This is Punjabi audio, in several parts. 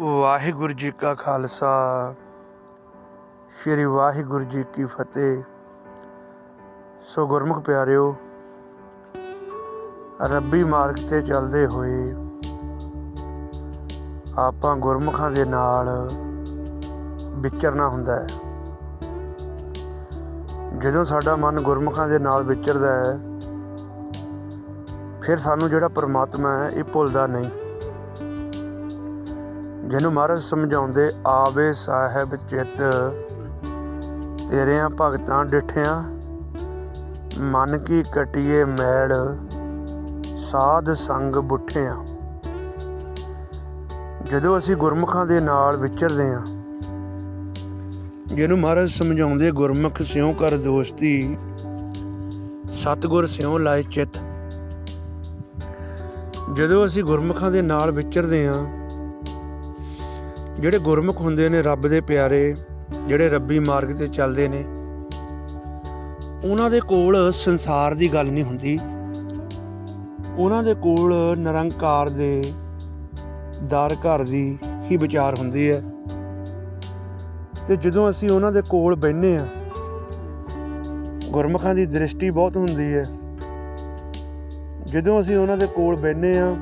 ਵਾਹਿਗੁਰੂ ਜੀ ਕਾ ਖਾਲਸਾ। ਸ੍ਰੀ ਵਾਹਿਗੁਰੂ ਜੀ ਕੀ ਫਤਿਹ। ਸੋ ਗੁਰਮੁਖ ਪਿਆਰਿਓ, ਰੱਬੀ ਮਾਰਗ ਤੇ ਚੱਲਦੇ ਹੋਏ ਆਪਾਂ ਗੁਰਮੁਖਾਂ ਦੇ ਨਾਲ ਵਿਚਰਨਾ ਹੁੰਦਾ ਹੈ। ਜਦੋਂ ਸਾਡਾ ਮਨ ਗੁਰਮੁਖਾਂ ਦੇ ਨਾਲ ਵਿਚਰਦਾ ਹੈ, ਫਿਰ ਸਾਨੂੰ ਜਿਹੜਾ ਪਰਮਾਤਮਾ ਹੈ, ਇਹ ਭੁੱਲਦਾ ਨਹੀਂ। ਜਿਹਨੂੰ ਮਹਾਰਾਜ ਸਮਝਾਉਂਦੇ, ਆਵੇ ਸਾਹਿਬ ਚਿੱਤ, ਤੇਰਿਆਂ ਭਗਤਾਂ ਡਿਠਿਆਂ, ਮਨ ਕੀ ਕਟੀਏ ਮੈਲ, ਸਾਧ ਸੰਗ ਬੁੱਠਿਆਂ। ਜਦੋਂ ਅਸੀਂ ਗੁਰਮੁਖਾਂ ਦੇ ਨਾਲ ਵਿਚਰਦੇ ਹਾਂ, ਜਿਹਨੂੰ ਮਹਾਰਾਜ ਸਮਝਾਉਂਦੇ, ਗੁਰਮੁਖ ਸਿਉ ਕਰ ਦੋਸਤੀ, ਸਤਗੁਰ ਸਿਉ ਲਾਇ ਚਿੱਤ। ਜਦੋਂ ਅਸੀਂ ਗੁਰਮੁਖਾਂ ਦੇ ਨਾਲ ਵਿਚਰਦੇ ਹਾਂ ਜਿਹੜੇ ਗੁਰਮੁਖ ਹੁੰਦੇ ਨੇ ਰੱਬ ਦੇ ਪਿਆਰੇ, ਜਿਹੜੇ ਰੱਬੀ ਮਾਰਗ ਤੇ ਚੱਲਦੇ ਨੇ, ਉਹਨਾਂ ਦੇ ਕੋਲ ਸੰਸਾਰ ਦੀ ਗੱਲ ਨਹੀਂ ਹੁੰਦੀ। ਉਹਨਾਂ ਦੇ ਕੋਲ ਨਿਰੰਕਾਰ ਦੇ ਦਰ ਘਰ ਦੀ ਹੀ ਵਿਚਾਰ ਹੁੰਦੀ ਹੈ। ਤੇ ਜਦੋਂ ਅਸੀਂ ਉਹਨਾਂ ਦੇ ਕੋਲ ਬੈਠਨੇ ਆ ਗੁਰਮੁਖਾਂ ਦੀ ਦ੍ਰਿਸ਼ਟੀ ਬਹੁਤ ਹੁੰਦੀ ਹੈ। ਜਦੋਂ ਅਸੀਂ ਉਹਨਾਂ ਦੇ ਕੋਲ ਬੈਠਨੇ ਆ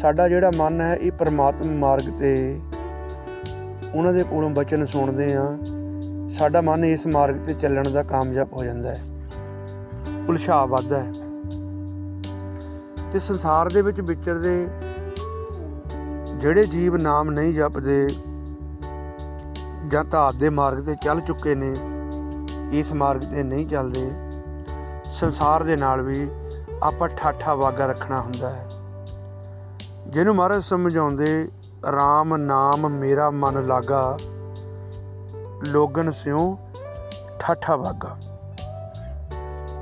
ਸਾਡਾ ਜਿਹੜਾ ਮਨ ਹੈ, ਇਹ ਪ੍ਰਮਾਤਮ ਮਾਰਗ ਤੇ ਉਹਨਾਂ ਦੇ ਕੋਲੋਂ ਬਚਨ ਸੁਣਦੇ ਆ ਸਾਡਾ ਮਨ ਇਸ ਮਾਰਗ ਤੇ ਚੱਲਣ ਦਾ ਕਾਮਯਾਬ ਹੋ ਜਾਂਦਾ ਹੈ। ਉਲਝਾ ਵੱਧਦਾ ਹੈ। ਤੇ ਸੰਸਾਰ ਦੇ ਵਿੱਚ ਵਿਚਰਦੇ ਜਿਹੜੇ ਜੀਵ ਨਾਮ ਨਹੀਂ ਜਪਦੇ ਜਾਂ ਧਾਤ ਦੇ ਮਾਰਗ ਤੇ ਚੱਲ ਚੁੱਕੇ ਨੇ, ਇਸ ਮਾਰਗ ਤੇ ਨਹੀਂ ਚੱਲਦੇ। ਸੰਸਾਰ ਦੇ ਨਾਲ ਵੀ ਆਪਾਂ ਠਾਠਾ ਵਾਗਾ ਰੱਖਣਾ ਹੁੰਦਾ ਹੈ। ਜਿਹਨੂੰ ਮਹਾਰਾਜ ਸਮਝਾਉਂਦੇ RAM ਨਾਮ ਮੇਰਾ ਮਨ ਲਾਗਾ, ਲੋਗਨ ਸਿਉ ਠਾਠਾ ਵਾਗਾ।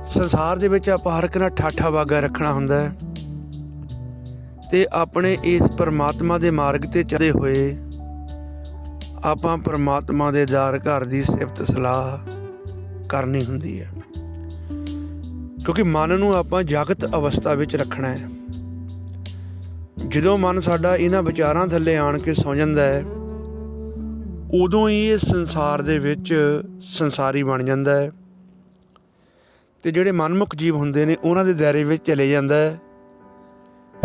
ਸੰਸਾਰ ਦੇ ਵਿੱਚ ਆਪਾਂ ਹਰ ਇੱਕ ਨਾਲ ਠਾਠਾ ਵਾਗਾ ਰੱਖਣਾ ਹੁੰਦਾ ਹੈ। ਤੇ ਆਪਣੇ ਇਸ ਪਰਮਾਤਮਾ ਦੇ ਮਾਰਗ ਤੇ ਚੱਲਦੇ ਹੋਏ ਆਪਾਂ ਪਰਮਾਤਮਾ ਦੇ ਦਾਰ ਘਰ ਦੀ ਸਿਫਤ ਸਲਾਹ ਕਰਨੀ ਹੁੰਦੀ ਹੈ। ਕਿਉਂਕਿ ਮਨ ਨੂੰ ਆਪਾਂ ਜਾਗਤ ਅਵਸਥਾ ਵਿੱਚ ਰੱਖਣਾ ਹੈ। ਜਦੋਂ ਮਨ ਸਾਡਾ ਇਹਨਾਂ ਵਿਚਾਰਾਂ ਥੱਲੇ ਆਣ ਕੇ ਸੌ ਜਾਂਦਾ ਹੈ, ਉਦੋਂ ਹੀ ਇਹ ਸੰਸਾਰ ਦੇ ਵਿੱਚ ਸੰਸਾਰੀ ਬਣ ਜਾਂਦਾ ਹੈ। ਤੇ ਜਿਹੜੇ ਮਨਮੁਖ ਜੀਵ ਹੁੰਦੇ ਨੇ, ਉਹਨਾਂ ਦੇ ਦਾਇਰੇ ਵਿੱਚ ਚਲੇ ਜਾਂਦਾ ਹੈ।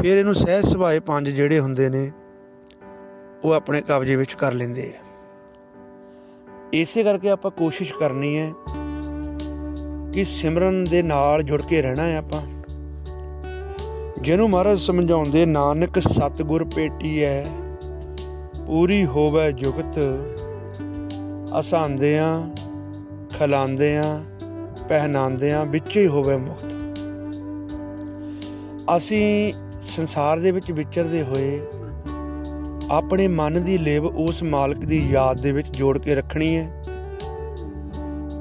ਫਿਰ ਇਹਨੂੰ ਸਹਿਜ ਸੁਭਾਏ ਪੰਜ ਜਿਹੜੇ ਹੁੰਦੇ ਨੇ, ਉਹ ਆਪਣੇ ਕਬਜ਼ੇ ਵਿੱਚ ਕਰ ਲੈਂਦੇ ਆ। ਇਸੇ ਕਰਕੇ ਆਪਾਂ ਕੋਸ਼ਿਸ਼ ਕਰਨੀ ਹੈ ਕਿ ਸਿਮਰਨ ਦੇ ਨਾਲ ਜੁੜ ਕੇ ਰਹਿਣਾ ਹੈ ਆਪਾਂ। ਜਿਹਨੂੰ ਮਹਾਰਾਜ ਸਮਝਾਉਂਦੇ, ਨਾਨਕ ਸਤਗੁਰ ਪੇਟੀ ਹੈ ਪੂਰੀ ਹੋਵੇ ਜੁਗਤ। ਅਸਾਂਦਿਆਂ ਖਲਾਂਦਿਆਂ ਪਹਿਨਾਉਂਦਿਆਂ ਵਿੱਚ ਹੀ ਹੋਵੇ ਮੁਕਤ। ਅਸੀਂ ਸੰਸਾਰ ਦੇ ਵਿੱਚ ਵਿਚਰਦੇ ਹੋਏ ਆਪਣੇ ਮਨ ਦੀ ਲੇਵ ਉਸ ਮਾਲਕ ਦੀ ਯਾਦ ਦੇ ਵਿੱਚ ਜੋੜ ਕੇ ਰੱਖਣੀ ਹੈ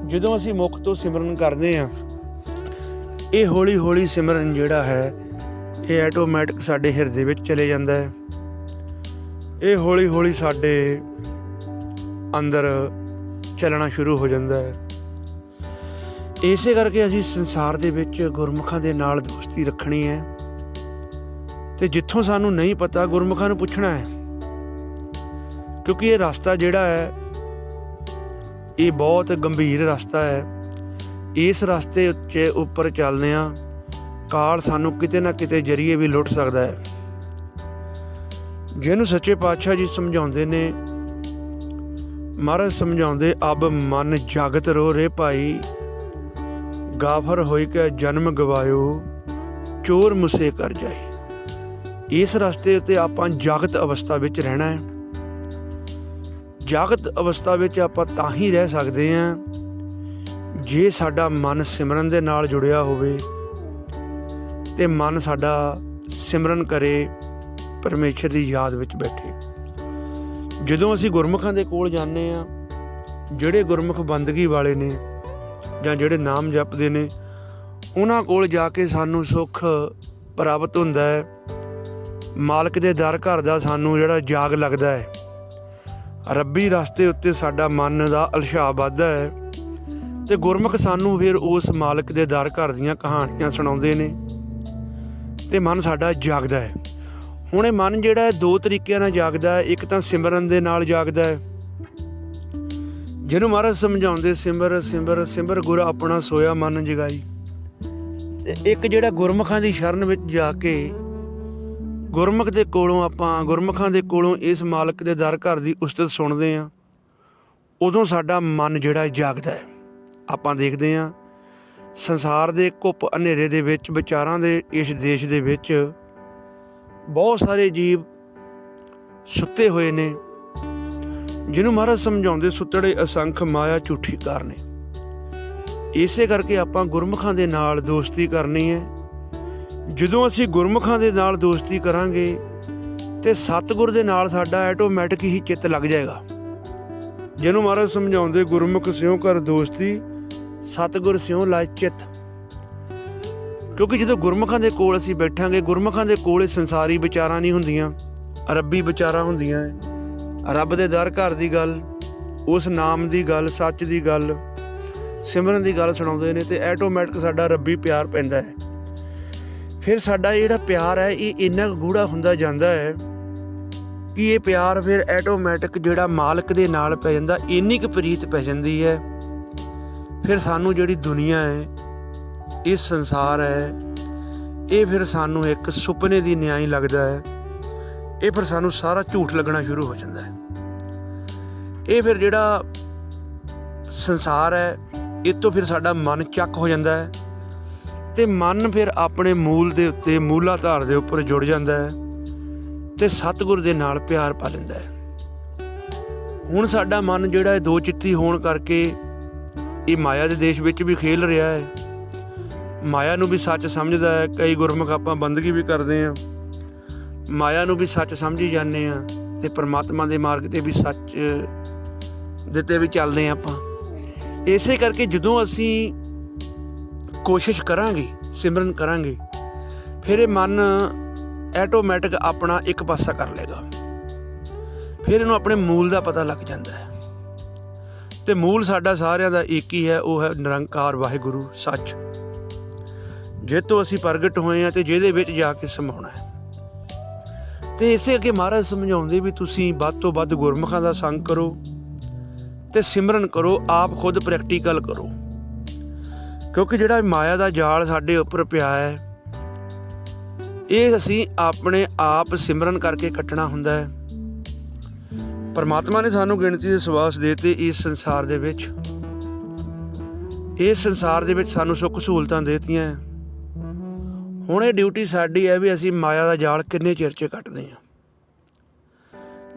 ਜਦੋਂ ਅਸੀਂ ਮੁਖ ਤੋਂ ਸਿਮਰਨ ਕਰਦੇ ਹਾਂ ਇਹ ਹੌਲੀ ਹੌਲੀ ਸਿਮਰਨ ਜਿਹੜਾ ਹੈ ਇਹ ਆਟੋਮੈਟਿਕ ਸਾਡੇ ਹਿਰਦੇ ਵਿੱਚ ਚਲੇ ਜਾਂਦਾ ਹੈ। ਇਹ ਹੌਲੀ ਹੌਲੀ ਸਾਡੇ ਅੰਦਰ ਚੱਲਣਾ ਸ਼ੁਰੂ ਹੋ ਜਾਂਦਾ ਹੈ। ਇਸੇ ਕਰਕੇ ਅਸੀਂ ਸੰਸਾਰ ਦੇ ਵਿੱਚ ਗੁਰਮੁਖਾਂ ਦੇ ਨਾਲ ਦੋਸਤੀ ਰੱਖਣੀ ਹੈ। ਤੇ ਜਿੱਥੋਂ ਸਾਨੂੰ ਨਹੀਂ ਪਤਾ, ਗੁਰਮੁਖਾਂ ਨੂੰ ਪੁੱਛਣਾ ਹੈ। ਕਿਉਂਕਿ ਇਹ ਰਸਤਾ ਜਿਹੜਾ ਹੈ, ਇਹ ਬਹੁਤ ਗੰਭੀਰ ਰਸਤਾ ਹੈ। ਇਸ ਰਸਤੇ ਉੱਤੇ ਉੱਪਰ ਚੱਲਦੇ ਆ ਕਾਲ ਸਾਨੂੰ ਕਿਤੇ ਨਾ ਕਿਤੇ ਜਰੀਏ ਵੀ ਲੁੱਟ ਸਕਦਾ ਹੈ। ਜਿਹਨੂੰ ਸੱਚੇ ਪਾਤਸ਼ਾਹ ਜੀ ਸਮਝਾਉਂਦੇ ਨੇ, ਮਹਾਰਾਜ ਸਮਝਾਉਂਦੇ, ਅਬ ਮਨ ਜਗਤ ਰੋ ਰੇ ਭਾਈ, ਗਾਫਰ ਹੋਈ ਕੇ ਜਨਮ ਗਵਾਇਓ, ਚੋਰ ਮੁਸੇ ਕਰ ਜਾਏ। ਇਸ ਰਸਤੇ ਉੱਤੇ ਆਪਾਂ ਜਾਗਤ ਅਵਸਥਾ ਵਿੱਚ ਰਹਿਣਾ ਹੈ। ਜਾਗਤ ਅਵਸਥਾ ਵਿੱਚ ਆਪਾਂ ਤਾਂ ਹੀ ਰਹਿ ਸਕਦੇ ਹਾਂ, ਜੇ ਸਾਡਾ ਮਨ ਸਿਮਰਨ ਦੇ ਨਾਲ ਜੁੜਿਆ ਹੋਵੇ। ਤੇ ਮਨ ਸਾਡਾ ਸਿਮਰਨ ਕਰੇ, ਪਰਮੇਸ਼ਰ ਦੀ ਯਾਦ ਵਿੱਚ ਬੈਠੇ। ਜਦੋਂ ਅਸੀਂ ਗੁਰਮੁਖਾਂ ਦੇ ਕੋਲ ਜਾਂਦੇ ਆ ਜਿਹੜੇ ਗੁਰਮੁਖ ਬੰਦਗੀ ਵਾਲੇ ਨੇ ਜਾਂ ਜਿਹੜੇ ਨਾਮ ਜਪਦੇ ਨੇ, ਉਹਨਾਂ ਕੋਲ ਜਾ ਕੇ ਸਾਨੂੰ ਸੁੱਖ ਪ੍ਰਾਪਤ ਹੁੰਦਾ ਹੈ। ਮਾਲਕ ਦੇ ਦਰ ਘਰ ਦਾ ਸਾਨੂੰ ਜਿਹੜਾ ਜਾਗ ਲੱਗਦਾ ਹੈ। ਰੱਬੀ ਰਸਤੇ ਉੱਤੇ ਸਾਡਾ ਮਨ ਦਾ ਅਲਸ਼ਾ ਵੱਧਦਾ ਹੈ ਤੇ ਗੁਰਮੁਖ ਸਾਨੂੰ ਫਿਰ ਉਸ ਮਾਲਕ ਦੇ ਦਰ ਘਰ ਦੀਆਂ ਕਹਾਣੀਆਂ ਸੁਣਾਉਂਦੇ ਨੇ। ਤੇ ਮਨ ਸਾਡਾ ਜਾਗਦਾ ਹੈ। ਹੁਣ ਇਹ ਮਨ ਜਿਹੜਾ ਹੈ, ਦੋ ਤਰੀਕਿਆਂ ਨਾਲ ਜਾਗਦਾ ਹੈ। ਇੱਕ ਤਾਂ ਸਿਮਰਨ ਦੇ ਨਾਲ ਜਾਗਦਾ ਹੈ। ਜਿਹਨੂੰ ਮਹਾਰਾਜ ਸਮਝਾਉਂਦੇ, ਸਿਮਰ ਸਿਮਰ ਸਿਮਰ ਗੁਰ ਆਪਣਾ ਸੋਇਆ ਮਨ ਜਗਾਈ। ਤੇ ਇੱਕ ਜਿਹੜਾ ਗੁਰਮੁਖਾਂ ਦੀ ਸ਼ਰਨ ਵਿੱਚ ਜਾ ਕੇ ਗੁਰਮੁਖ ਦੇ ਕੋਲੋਂ ਆਪਾਂ, ਗੁਰਮੁਖਾਂ ਦੇ ਕੋਲੋਂ ਇਸ ਮਾਲਕ ਦੇ ਦਰ ਘਰ ਦੀ ਉਸਤਤ ਸੁਣਦੇ ਆ ਉਦੋਂ ਸਾਡਾ ਮਨ ਜਿਹੜਾ ਜਾਗਦਾ ਹੈ। ਆਪਾਂ ਦੇਖਦੇ ਆ ਸੰਸਾਰ ਦੇ ਘੁੱਪ ਹਨੇਰੇ ਦੇ ਵਿੱਚ, ਵਿਚਾਰਾਂ ਦੇ, ਇਸ ਦੇਸ਼ ਦੇ ਵਿੱਚ ਬਹੁਤ ਸਾਰੇ ਜੀਵ ਸੁੱਤੇ ਹੋਏ ਨੇ, ਜਿਹਨੂੰ ਮਹਾਰਾਜ ਸਮਝਾਉਂਦੇ ਸੁੱਤੜੇ ਅਸੰਖ ਮਾਇਆ ਝੂਠੀ ਕਰਨੇ ਇਸੇ ਕਰਕੇ ਆਪਾਂ ਗੁਰਮੁਖਾਂ ਦੇ ਨਾਲ ਦੋਸਤੀ ਕਰਨੀ ਹੈ। ਜਦੋਂ ਅਸੀਂ ਗੁਰਮੁਖਾਂ ਦੇ ਨਾਲ ਦੋਸਤੀ ਕਰਾਂਗੇ, ਤੇ ਸਤਿਗੁਰ ਦੇ ਨਾਲ ਸਾਡਾ ਆਟੋਮੈਟਿਕ ਹੀ ਚਿੱਤ ਲੱਗ ਜਾਏਗਾ। ਜਿਹਨੂੰ ਮਹਾਰਾਜ ਸਮਝਾਉਂਦੇ ਗੁਰਮੁਖ ਸਿਉ ਕਰ ਦੋਸਤੀ ਸਤਿਗੁਰ ਸਿਉ ਲਾਇ ਕਿਉਂਕਿ ਜਦੋਂ ਗੁਰਮੁਖਾਂ ਦੇ ਕੋਲ ਅਸੀਂ ਬੈਠਾਂਗੇ, ਗੁਰਮੁਖਾਂ ਦੇ ਕੋਲ ਸੰਸਾਰੀ ਵਿਚਾਰਾਂ ਨਹੀਂ ਹੁੰਦੀਆਂ, ਰੱਬੀ ਵਿਚਾਰਾਂ ਹੁੰਦੀਆਂ ਰੱਬ ਦੇ ਦਰ ਘਰ ਦੀ ਗੱਲ, ਉਸ ਨਾਮ ਦੀ ਗੱਲ, ਸੱਚ ਦੀ ਗੱਲ, ਸਿਮਰਨ ਦੀ ਗੱਲ ਸੁਣਾਉਂਦੇ ਨੇ ਤੇ ਆਟੋਮੈਟਿਕ ਸਾਡਾ ਰੱਬੀ ਪਿਆਰ ਪੈਂਦਾ ਹੈ ਫਿਰ ਸਾਡਾ ਜਿਹੜਾ ਪਿਆਰ ਹੈ ਇਹ ਇੰਨਾ ਕੁ ਗੂੜਾ ਹੁੰਦਾ ਜਾਂਦਾ ਹੈ ਕਿ ਇਹ ਪਿਆਰ ਫਿਰ ਆਟੋਮੈਟਿਕ ਜਿਹੜਾ ਮਾਲਕ ਦੇ ਨਾਲ ਪੈ ਜਾਂਦਾ, ਇੰਨੀ ਕੁ ਪ੍ਰੀਤ ਪੈ ਜਾਂਦੀ ਹੈ ਫਿਰ ਸਾਨੂੰ ਜਿਹੜੀ ਦੁਨੀਆ ਹੈ, ਇਹ ਸੰਸਾਰ ਹੈ, ਇਹ ਫਿਰ ਸਾਨੂੰ ਇੱਕ ਸੁਪਨੇ ਦੀ ਨਿਆਈ ਲੱਗਦਾ ਹੈ, ਇਹ ਫਿਰ ਸਾਨੂੰ ਸਾਰਾ ਝੂਠ ਲੱਗਣਾ ਸ਼ੁਰੂ ਹੋ ਜਾਂਦਾ ਹੈ। ਇਹ ਫਿਰ ਜਿਹੜਾ ਸੰਸਾਰ ਹੈ, ਇਹ ਤੋਂ ਫਿਰ ਸਾਡਾ ਮਨ ਚੱਕ ਹੋ ਜਾਂਦਾ ਹੈ ਤੇ ਮਨ ਫਿਰ ਆਪਣੇ ਮੂਲ ਦੇ ਉੱਤੇ, ਮੂਲਾਧਾਰ ਦੇ ਉੱਪਰ ਜੁੜ ਜਾਂਦਾ ਹੈ ਤੇ ਸਤਿਗੁਰ ਦੇ ਨਾਲ ਪਿਆਰ ਪਾ ਲੈਂਦਾ ਹੈ। ਹੁਣ ਸਾਡਾ ਮਨ ਜਿਹੜਾ ਹੈ ਦੋ ਚਿੱਤੀ ਹੋਣ ਕਰਕੇ ਇਹ ਮਾਇਆ ਦੇ ਦੇਸ਼ ਵਿੱਚ ਵੀ ਖੇਲ ਰਿਹਾ ਹੈ। ਮਾਇਆ ਨੂੰ ਵੀ ਸੱਚ ਸਮਝਦਾ ਹੈ, ਕਈ ਗੁਰਮੁਖ ਆਪਾਂ ਬੰਦਗੀ ਵੀ ਕਰਦੇ ਆ ਮਾਇਆ ਨੂੰ ਵੀ ਸੱਚ ਸਮਝੀ ਜਾਂਦੇ ਆ ਤੇ ਪ੍ਰਮਾਤਮਾ ਦੇ ਮਾਰਗ ਤੇ ਵੀ ਸੱਚ ਦਿੱਤੇ ਵੀ ਚੱਲਦੇ ਆ ਆਪਾਂ। ਇਸੇ ਕਰਕੇ ਜਦੋਂ ਅਸੀਂ ਕੋਸ਼ਿਸ਼ ਕਰਾਂਗੇ, ਸਿਮਰਨ ਕਰਾਂਗੇ, ਫਿਰ ਇਹ ਮਨ ਆਟੋਮੈਟਿਕ ਆਪਣਾ ਇੱਕ ਪਾਸਾ ਕਰ ਲੇਗਾ ਫਿਰ ਇਹਨੂੰ ਆਪਣੇ ਮੂਲ ਦਾ ਪਤਾ ਲੱਗ ਜਾਂਦਾ ਹੈ। ਤੇ ਮੂਲ ਸਾਡਾ ਸਾਰਿਆਂ ਦਾ ਇੱਕ ਹੀ ਹੈ, ਉਹ ਹੈ ਨਿਰੰਕਾਰ ਵਾਹਿਗੁਰੂ, ਸੱਚ। ਜੇ ਤੋਂ ਅਸੀਂ ਪ੍ਰਗਟ ਹੋਏ ਆ ਤੇ ਜਿਹਦੇ ਵਿੱਚ ਜਾ ਕੇ ਸਮਾਉਣਾ ਹੈ। ਤੇ ਇਸੇ ਅੱਗੇ ਮਹਾਰਾਜ ਸਮਝਾਉਂਦੇ ਵੀ ਤੁਸੀਂ ਵੱਧ ਤੋਂ ਵੱਧ ਗੁਰਮੁਖਾਂ ਦਾ ਸੰਗ ਕਰੋ ਤੇ ਸਿਮਰਨ ਕਰੋ, ਆਪ ਖੁਦ ਪ੍ਰੈਕਟੀਕਲ ਕਰੋ। ਕਿਉਂਕਿ ਜਿਹੜਾ ਮਾਇਆ ਦਾ ਜਾਲ ਸਾਡੇ ਉੱਪਰ ਪਿਆ ਹੈ, ਇਹ ਅਸੀਂ ਆਪਣੇ ਆਪ ਸਿਮਰਨ ਕਰਕੇ ਕੱਟਣਾ ਹੁੰਦਾ ਹੈ। ਪਰਮਾਤਮਾ ਨੇ ਸਾਨੂੰ ਗਿਣਤੀ ਦੇ ਸਵਾਸ ਦਿੱਤੇ ਇਸ ਸੰਸਾਰ ਦੇ ਵਿੱਚ। ਇਸ ਸੰਸਾਰ ਦੇ ਵਿੱਚ ਸਾਨੂੰ ਸੁੱਖ ਸਹੂਲਤਾਂ ਦਿੱਤੀਆਂ। ਹੁਣ ਇਹ ਡਿਊਟੀ ਸਾਡੀ ਹੈ ਵੀ ਅਸੀਂ ਮਾਇਆ ਦਾ ਜਾਲ ਕਿੰਨੇ ਚਿਰ 'ਚ ਕੱਟਦੇ ਹਾਂ।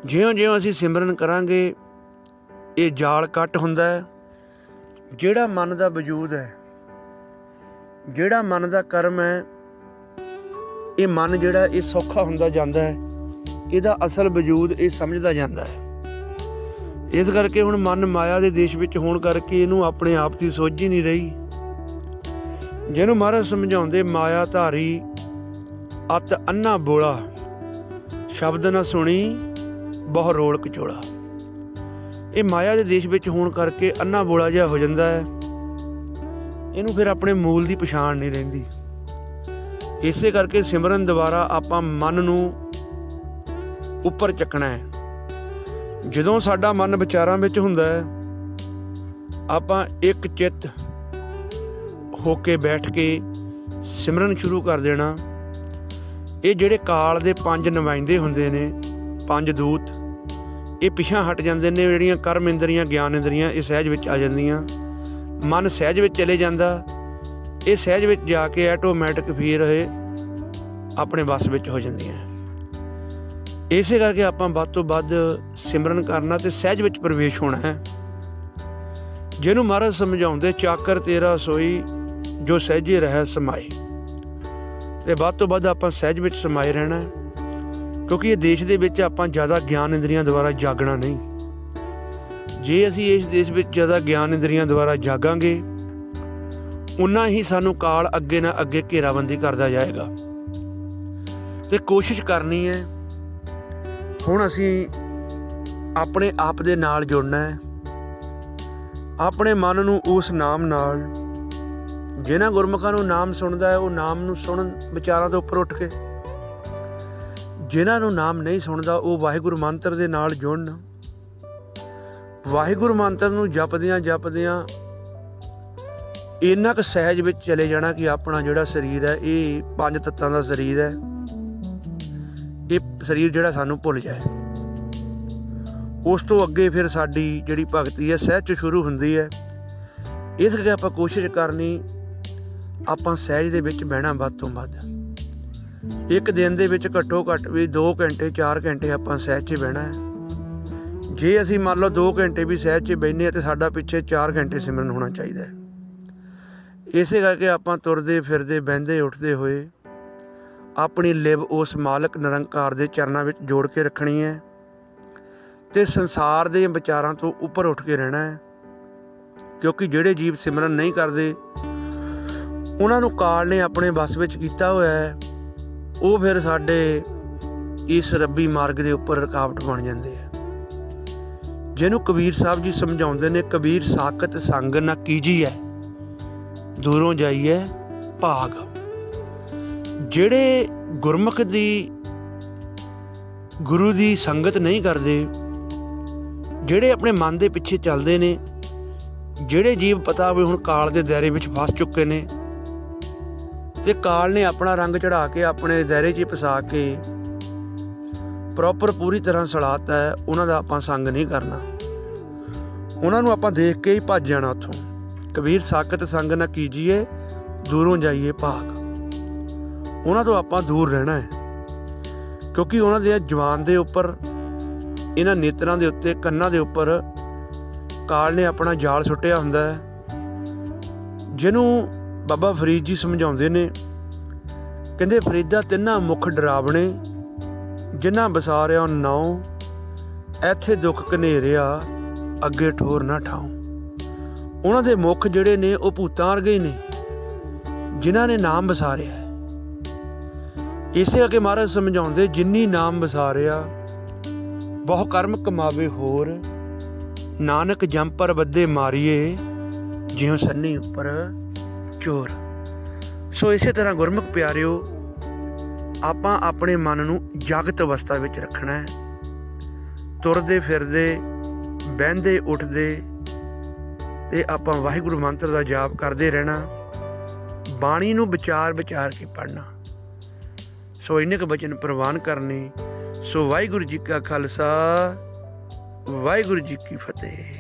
ਜਿਉਂ-ਜਿਉਂ ਅਸੀਂ ਸਿਮਰਨ ਕਰਾਂਗੇ, ਇਹ ਜਾਲ ਕੱਟ ਹੁੰਦਾ ਹੈ। ਜਿਹੜਾ ਮਨ ਦਾ ਵਜੂਦ ਹੈ, ਜਿਹੜਾ ਮਨ ਦਾ ਕਰਮ ਹੈ, ਇਹ ਮਨ ਜਿਹੜਾ ਇਹ ਸੌਖਾ ਹੁੰਦਾ ਜਾਂਦਾ ਹੈ, ਇਹਦਾ ਅਸਲ ਵਜੂਦ ਇਹ ਸਮਝਦਾ ਜਾਂਦਾ ਹੈ। ਇਸ ਕਰਕੇ ਹੁਣ ਮਨ ਮਾਇਆ ਦੇ ਦੇਸ਼ ਵਿੱਚ ਹੋਣ ਕਰਕੇ ਇਹਨੂੰ ਆਪਣੇ ਆਪ ਦੀ ਸੋਝ ਹੀ ਨਹੀਂ ਰਹੀ। ਜਿਹਨੂੰ ਮਹਾਰਾਜ ਸਮਝਾਉਂਦੇ ਮਾਇਆ ਧਾਰੀ ਅਤ ਅੰਨਾ ਬੋਲਾ, ਸ਼ਬਦ ਨਾ ਸੁਣੀ, ਬਹੁ ਰੋਲ ਕਚੋਲਾ ਇਹ ਮਾਇਆ ਦੇ ਦੇਸ਼ ਵਿੱਚ ਹੋਣ ਕਰਕੇ ਅੰਨਾ ਬੋਲਾ ਜਿਹਾ ਹੋ ਜਾਂਦਾ ਹੈ। ਇਹਨੂੰ ਫਿਰ ਆਪਣੇ ਮੂਲ ਦੀ ਪਛਾਣ ਨਹੀਂ ਰਹਿੰਦੀ। ਇਸੇ ਕਰਕੇ ਸਿਮਰਨ ਦੁਆਰਾ ਆਪਾਂ ਮਨ ਨੂੰ ਉੱਪਰ ਚੱਕਣਾ ਹੈ। ਜਦੋਂ ਸਾਡਾ ਮਨ ਵਿਚਾਰਾਂ ਵਿੱਚ ਹੁੰਦਾ ਹੈ, ਆਪਾਂ ਇੱਕ ਚਿੱਤ ਹੋ ਕੇ ਬੈਠ ਕੇ ਸਿਮਰਨ ਸ਼ੁਰੂ ਕਰ ਦੇਣਾ। ਇਹ ਜਿਹੜੇ ਕਾਲ ਦੇ ਪੰਜ ਨੁਮਾਇੰਦੇ ਹੁੰਦੇ ਨੇ, ਪੰਜ ਦੂਤ, ਇਹ ਪਿਛਾਂ ਹਟ ਜਾਂਦੇ ਨੇ, ਜਿਹੜੀਆਂ ਕਰਮ ਇੰਦਰੀਆਂ, ਗਿਆਨ ਇੰਦਰੀਆਂ, ਇਹ ਸਹਿਜ ਵਿੱਚ ਆ ਜਾਂਦੀਆਂ। ਮਨ ਸਹਿਜ ਵਿੱਚ ਚਲੇ ਜਾਂਦਾ, ਇਹ ਸਹਿਜ ਵਿੱਚ ਜਾ ਕੇ ਆਟੋਮੈਟਿਕ ਫਿਰ ਇਹ ਆਪਣੇ ਵਸ ਵਿੱਚ ਹੋ ਜਾਂਦੀਆਂ। ਇਸੇ ਕਰਕੇ ਆਪਾਂ ਵੱਧ ਤੋਂ ਵੱਧ ਸਿਮਰਨ ਕਰਨਾ ਤੇ ਸਹਿਜ ਵਿੱਚ ਪ੍ਰਵੇਸ਼ ਹੋਣਾ ਹੈ। ਜਿਹਨੂੰ ਮਹਾਰਾਜ ਸਮਝਾਉਂਦੇ, ਚਾਕਰ ਤੇਰਾ ਸੋਈ, ਜੋ ਸਹਿਜੇ ਰਹਿ ਸਮਾਏ। ਤੇ ਵੱਧ ਤੋਂ ਵੱਧ ਆਪਾਂ ਸਹਿਜ ਵਿੱਚ ਸਮਾਏ ਰਹਿਣਾ ਹੈ, ਕਿਉਂਕਿ ਇਹ ਦੇਸ਼ ਦੇ ਵਿੱਚ ਆਪਾਂ ਜ਼ਿਆਦਾ ਗਿਆਨ ਇੰਦਰੀਆਂ ਦੁਆਰਾ ਜਾਗਣਾ ਨਹੀਂ। ਜੇ ਅਸੀਂ ਇਸ ਦੇਸ਼ ਵਿੱਚ ਜ਼ਿਆਦਾ ਗਿਆਨ ਇੰਦਰੀਆਂ ਦੁਆਰਾ ਜਾਗਾਂਗੇ, ਉਨਾ ਹੀ ਸਾਨੂੰ ਕਾਲ ਅੱਗੇ ਨਾ ਅੱਗੇ ਘੇਰਾਬੰਦੀ ਕਰਦਾ ਜਾਏਗਾ। ਤੇ ਕੋਸ਼ਿਸ਼ ਕਰਨੀ ਹੈ ਹੁਣ ਅਸੀਂ ਆਪਣੇ ਆਪ ਦੇ ਨਾਲ ਜੁੜਨਾ ਹੈ। ਆਪਣੇ ਮਨ ਨੂੰ ਉਸ ਨਾਮ ਨਾਲ ਜਿਨ੍ਹਾਂ ਗੁਰਮੁਖਾਂ ਨੂੰ ਨਾਮ ਸੁਣਦਾ ਹੈ, ਉਹ ਨਾਮ ਨੂੰ ਸੁਣਨ ਵਿਚਾਰਾਂ ਤੋਂ ਉੱਪਰ ਉੱਠ ਕੇ। ਜਿਨ੍ਹਾਂ ਨੂੰ ਨਾਮ ਨਹੀਂ ਸੁਣਦਾ, ਉਹ ਵਾਹਿਗੁਰੂ ਮੰਤਰ ਦੇ ਨਾਲ ਜੁੜਨ। ਵਾਹਿਗੁਰੂ ਮੰਤਰ ਨੂੰ ਜਪਦਿਆਂ ਜਪਦਿਆਂ ਇੰਨਾ ਕੁ ਸਹਿਜ ਵਿੱਚ ਚਲੇ ਜਾਣਾ ਕਿ ਆਪਣਾ ਜਿਹੜਾ ਸਰੀਰ ਹੈ, ਇਹ ਪੰਜ ਤੱਤਾਂ ਦਾ ਸਰੀਰ ਹੈ। ਇਹ ਸਰੀਰ ਜਿਹੜਾ ਸਾਨੂੰ ਭੁੱਲ ਜਾਏ। ਉਸ ਤੋਂ ਅੱਗੇ ਫਿਰ ਸਾਡੀ ਜਿਹੜੀ ਭਗਤੀ ਹੈ, ਸਹਿਜ 'ਚ ਸ਼ੁਰੂ ਹੁੰਦੀ ਹੈ। ਇਸ ਕਰਕੇ ਆਪਾਂ ਕੋਸ਼ਿਸ਼ ਕਰਨੀ, ਆਪਾਂ ਸਹਿਜ ਦੇ ਵਿੱਚ ਬਹਿਣਾ ਵੱਧ ਤੋਂ ਵੱਧ। ਇੱਕ ਦਿਨ ਦੇ ਵਿੱਚ ਘੱਟੋ ਘੱਟ ਵੀ 2 ਘੰਟੇ 4 ਘੰਟੇ ਆਪਾਂ ਸਹਿਜ 'ਚ ਬਹਿਣਾ ਹੈ। ਜੇ ਅਸੀਂ ਮੰਨ ਲਓ 2 ਘੰਟੇ ਵੀ ਸਹਿਜ 'ਚ ਬਹਿਨੇ ਆ ਤੇ ਸਾਡਾ ਪਿੱਛੇ 4 ਘੰਟੇ ਸਿਮਰਨ ਹੋਣਾ ਚਾਹੀਦਾ ਹੈ। ਇਸੇ ਕਰਕੇ ਆਪਾਂ ਤੁਰਦੇ ਫਿਰਦੇ, ਬਹਿੰਦੇ, ਉੱਠਦੇ ਹੋਏ ਆਪਣੀ ਲਿਵ ਉਸ ਮਾਲਕ ਨਿਰੰਕਾਰ ਦੇ ਚਰਨਾਂ ਵਿੱਚ ਜੋੜ ਕੇ ਰੱਖਣੀ ਹੈ ਤੇ ਸੰਸਾਰ ਦੇ ਵਿਚਾਰਾਂ ਤੋਂ ਉੱਪਰ ਉੱਠ ਕੇ ਰਹਿਣਾ ਹੈ। ਕਿਉਂਕਿ ਜਿਹੜੇ ਜੀਵ ਸਿਮਰਨ ਨਹੀਂ ਕਰਦੇ, ਉਹਨਾਂ ਨੂੰ ਕਾਲ ਨੇ ਆਪਣੇ ਵਸ ਵਿੱਚ ਕੀਤਾ ਹੋਇਆ ਹੈ। ਉਹ ਫਿਰ ਸਾਡੇ ਇਸ ਰੱਬੀ ਮਾਰਗ ਦੇ ਉੱਪਰ ਰੁਕਾਵਟ ਬਣ ਜਾਂਦੇ ਆ। ਜਿਹਨੂੰ ਕਬੀਰ ਸਾਹਿਬ ਜੀ ਸਮਝਾਉਂਦੇ ਨੇ, ਕਬੀਰ ਸਾਖਤ ਸੰਗ ਨਾ ਹੈ, ਦੂਰੋਂ ਜਾਈਏ ਭਾਗ। ਜਿਹੜੇ ਗੁਰਮੁਖ ਦੀ, ਗੁਰੂ ਦੀ ਸੰਗਤ ਨਹੀਂ ਕਰਦੇ, ਜਿਹੜੇ ਆਪਣੇ ਮਨ ਦੇ ਪਿੱਛੇ ਚੱਲਦੇ ਨੇ, ਜਿਹੜੇ ਜੀਵ ਪਤਾ ਵੀ ਹੁਣ ਕਾਲ ਦੇ ਦਾਇਰੇ ਵਿੱਚ ਫਸ ਚੁੱਕੇ ਨੇ, ਤੇ ਕਾਲ ਨੇ ਆਪਣਾ ਰੰਗ ਚੜਾ ਕੇ ਆਪਣੇ ਦਾਇਰੇ 'ਚ ਫਸਾ ਕੇ ਪ੍ਰੋਪਰ ਪੂਰੀ ਤਰ੍ਹਾਂ ਸੜਾਤਾ ਹੈ, ਉਹਨਾਂ ਦਾ ਆਪਾਂ ਸੰਗ ਨਹੀਂ ਕਰਨਾ। ਉਹਨਾਂ ਨੂੰ ਆਪਾਂ ਦੇਖ ਕੇ ਹੀ ਭੱਜ ਜਾਣਾ ਉੱਥੋਂ। ਕਬੀਰ ਸਾਖਤ ਸੰਗ ਨਾ ਕੀਜੀਏ, ਦੂਰੋਂ ਜਾਈਏ ਭਾਗ। ਉਹਨਾਂ ਤੋਂ ਆਪਾਂ ਦੂਰ ਰਹਿਣਾ ਹੈ। ਕਿਉਂਕਿ ਉਹਨਾਂ ਦੇ ਜਵਾਨ ਦੇ ਉੱਪਰ, ਇਹਨਾਂ ਨੇਤਰਾਂ ਦੇ ਉੱਤੇ, ਕੰਨਾਂ ਦੇ ਉੱਪਰ ਕਾਲ ਨੇ ਆਪਣਾ ਜਾਲ ਸੁੱਟਿਆ ਹੁੰਦਾ ਹੈ। ਜਿਹਨੂੰ ਬਾਬਾ ਫਰੀਦ ਜੀ ਸਮਝਾਉਂਦੇ ਨੇ, ਕਹਿੰਦੇ ਫਰੀਦਾ ਤਿੰਨਾਂ ਮੁਖ ਡਰਾਵਣੇ, ਜਿਨ੍ਹਾਂ ਬਸਾਰਿਆ ਨਾਉ, ਐਥੇ ਦੁੱਖ ਘਨੇਰਿਆ, ਅੱਗੇ ਠੋਰ ਨਾ ਠਾਉ। ਉਹਨਾਂ ਦੇ ਮੁਖ ਜਿਹੜੇ ਨੇ, ਉਹ ਭੂਤਾਂ ਵਰਗੇ ਨੇ, ਜਿਨ੍ਹਾਂ ਨੇ ਨਾਮ ਬਸਾਰਿਆ ਇਸੇ ਕਰਕੇ ਮਹਾਰਾਜ ਸਮਝਾਉਂਦੇ, ਜਿੰਨੀ ਨਾਮ ਬਸਾਰਿਆ ਬਹੁ ਕਰਮ ਕਮਾਵੇ ਹੋਰ। ਨਾਨਕ ਜੰਪਰ ਬੱਦੇ ਮਾਰੀਏ, ਜਿਉ ਸੰਨੀ ਉੱਪਰ ਚੋਰ। ਸੋ ਇਸੇ ਤਰ੍ਹਾਂ ਗੁਰਮੁਖ ਪਿਆਰਿਓ, ਆਪਾਂ ਆਪਣੇ ਮਨ ਨੂੰ ਜਾਗਤ ਅਵਸਥਾ ਵਿੱਚ ਰੱਖਣਾ ਹੈ। ਤੁਰਦੇ ਫਿਰਦੇ, ਬਹਿੰਦੇ ਉੱਠਦੇ, ਤੇ ਆਪਾਂ ਵਾਹਿਗੁਰੂ ਮੰਤਰ ਦਾ ਜਾਪ ਕਰਦੇ ਰਹਿਣਾ। ਬਾਣੀ ਨੂੰ ਵਿਚਾਰ ਵਿਚਾਰ ਕੇ ਪੜਨਾ ਸੋ ਇੰਨੇ ਬਚਨ ਪ੍ਰਵਾਨ ਕਰਨੇ। ਸੋ ਵਾਹਿਗੁਰੂ ਜੀ ਕਾ ਖਾਲਸਾ ਵਾਹਿਗੁਰੂ ਜੀ ਕੀ ਫਤਿਹ।